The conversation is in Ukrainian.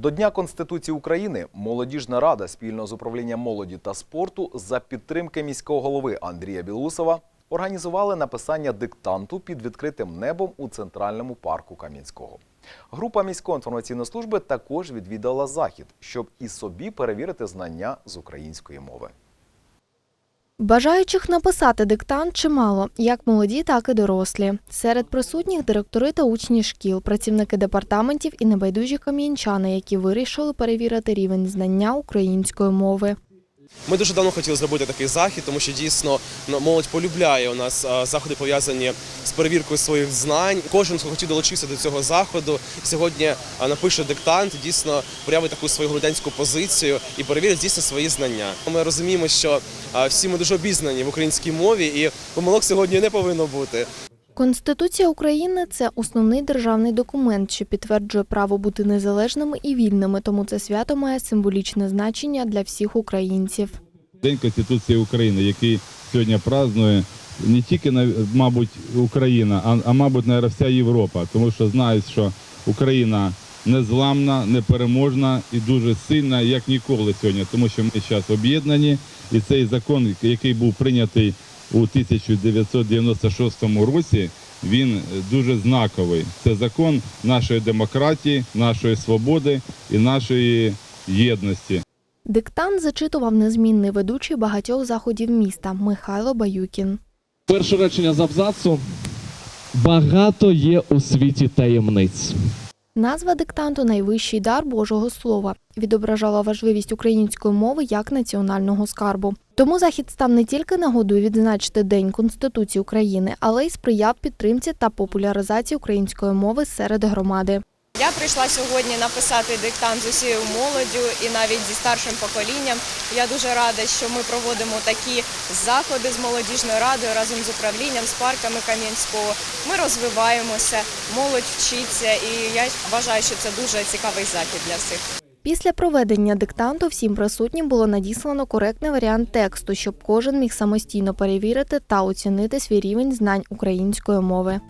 До Дня Конституції України молодіжна рада спільно з управлінням молоді та спорту за підтримки міського голови Андрія Білусова організували написання диктанту під відкритим небом у центральному парку Кам'янського. Група міської інформаційної служби також відвідала захід, щоб і собі перевірити знання з української мови. Бажаючих написати диктант чимало, як молоді, так і дорослі. Серед присутніх директори та учні шкіл, працівники департаментів і небайдужі кам'янчани, які вирішили перевірити рівень знання української мови. Ми дуже давно хотіли зробити такий захід, тому що дійсно ну, молодь полюбляє у нас заходи пов'язані з перевіркою своїх знань. Кожен хто хотів долучитися до цього заходу. Сьогодні напише диктант, дійсно проявить таку свою громадянську позицію і перевірить дійсно свої знання. Ми розуміємо, що всі ми дуже обізнані в українській мові, і помилок сьогодні не повинно бути. Конституція України це основний державний документ, що підтверджує право бути незалежними і вільними, тому це свято має символічне значення для всіх українців. День Конституції України, який сьогодні празднує не тільки мабуть Україна, а, а мабуть, навіть вся Європа, тому що знають, що Україна незламна, непереможна і дуже сильна, як ніколи сьогодні, тому що ми зараз об'єднані, і цей закон, який був прийнятий у 1996 році, він е, дуже знаковий. Це закон нашої демократії, нашої свободи і нашої єдності. Диктант зачитував незмінний ведучий багатьох заходів міста Михайло Баюкін. Перше речення з абзацу. Багато є у світі таємниць. Назва диктанту Найвищий дар Божого Слова відображала важливість української мови як національного скарбу. Тому захід став не тільки нагодою відзначити День Конституції України, але й сприяв підтримці та популяризації української мови серед громади. Я прийшла сьогодні написати диктант з усією молоддю і навіть зі старшим поколінням. Я дуже рада, що ми проводимо такі заходи з молодіжною радою разом з управлінням, з парками Кам'янського. Ми розвиваємося, молодь вчиться, і я вважаю, що це дуже цікавий захід для всіх. Після проведення диктанту всім присутнім було надіслано коректний варіант тексту, щоб кожен міг самостійно перевірити та оцінити свій рівень знань української мови.